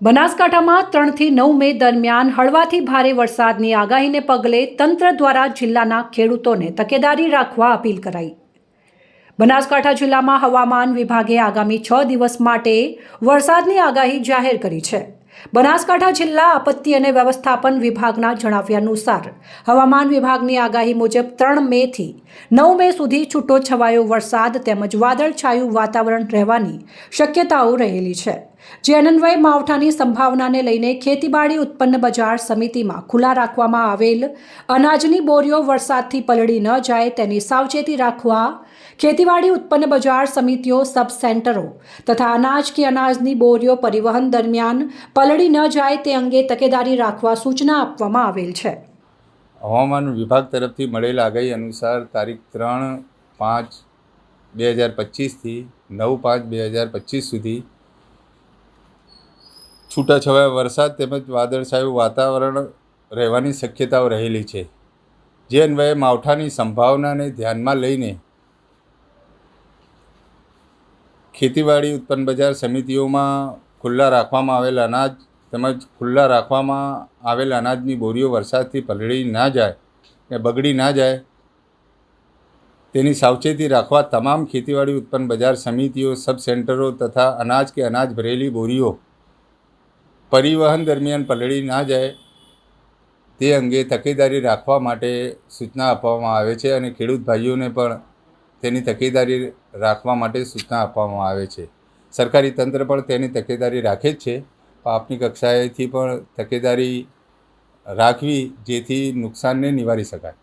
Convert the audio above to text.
બનાસકાંઠામાં ત્રણથી નવ મે દરમિયાન હળવાથી ભારે વરસાદની આગાહીને પગલે તંત્ર દ્વારા જિલ્લાના ખેડૂતોને તકેદારી રાખવા અપીલ કરાઈ. બનાસકાંઠા જિલ્લામાં હવામાન વિભાગે આગામી છ દિવસ માટે વરસાદની આગાહી જાહેર કરી છે. બનાસકાંઠા જિલ્લા આપત્તિ અને વ્યવસ્થાપન વિભાગના જણાવ્યા અનુસાર, હવામાન વિભાગની આગાહી મુજબ ત્રણ મેથી નવ મે સુધી છૂટો છવાયો વરસાદ તેમજ વાદળછાયું વાતાવરણ રહેવાની શક્યતાઓ રહેલી છે. જે અનન્વય માવઠાની સંભાવનાને લઈને ખેતીવાડી ઉત્પન્ન બજાર સમિતિમાં ખુલ્લા રાખવામાં આવેલ. અનાજની બોરીઓ વરસાદથી પલળી ન જાય તેની સાવચેતી રાખવા ખેતીવાડી ઉત્પન્ન બજાર સમિતિઓ સબ સેન્ટરો તથા અનાજ કે અનાજની બોરીઓ પરિવહન દરમિયાન પલળી ન જાય તે અંગે તકેદારી રાખવા સૂચના આપવામાં આવેલ છે. હવામાન વિભાગ તરફથી મળેલ આગાહી અનુસાર તારીખ ત્રણ પાંચ બે હજાર પચીસથી નવ પાંચ બે હજાર પચીસ સુધી છૂટાછવાયા વરસાદ તેમજ વાદળછાયું વાતાવરણ રહેવાની શક્યતાઓ રહેલી છે. જે અન્વયે માવઠાની સંભાવનાને ધ્યાનમાં લઈને ખેતીવાડી ઉત્પન્ન બજાર સમિતિઓમાં ખુલ્લા રાખવામાં આવેલ અનાજ તેમજ ખુલ્લા રાખવામાં આવેલ અનાજની બોરીઓ વરસાદથી પલળી ના જાય કે બગડી ના જાય તેની સાવચેતી રાખવા તમામ ખેતીવાડી ઉત્પન્ન બજાર સમિતિઓ, સબ સેન્ટરો તથા અનાજ કે અનાજ ભરેલી બોરીઓ પરિવહન દરમિયાન પલળી ના જાય, તે અંગે તકેદારી રાખવા માટે સૂચના આપવામાં આવે છે અને ખેડૂત ભાઈઓને પણ તેની તકેદારી રાખવા માટે સૂચના આપવામાં આવે છે. સરકારી તંત્ર પણ તેની તકેદારી રાખે જ છે. આપની કક્ષાએથી પણ તકેદારી રાખવી જેથી નુકસાનને નિવારી શકાય.